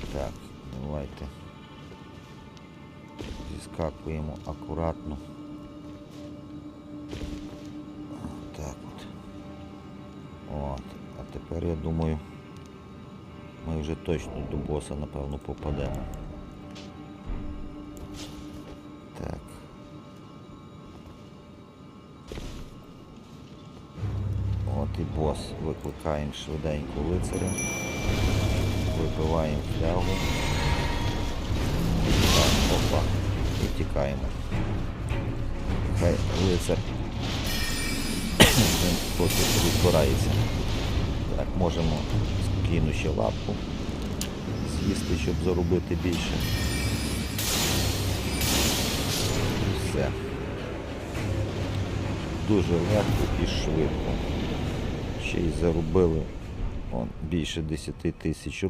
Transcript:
Так, давайте. Зіскакуємо акуратно. Так от. От. А тепер я думаю, ми вже точно до боса, напевно, попадемо. Так. От і бос. Викликаємо швиденько лицаря. Випиваємо флягу. Так, опа. І тікаємо. Хай лицар поки розбирається. Так, можемо спокійно ще лапку з'їсти, щоб заробити більше. Все. Дуже легко і швидко. Ще й заробили он, більше 10 тисяч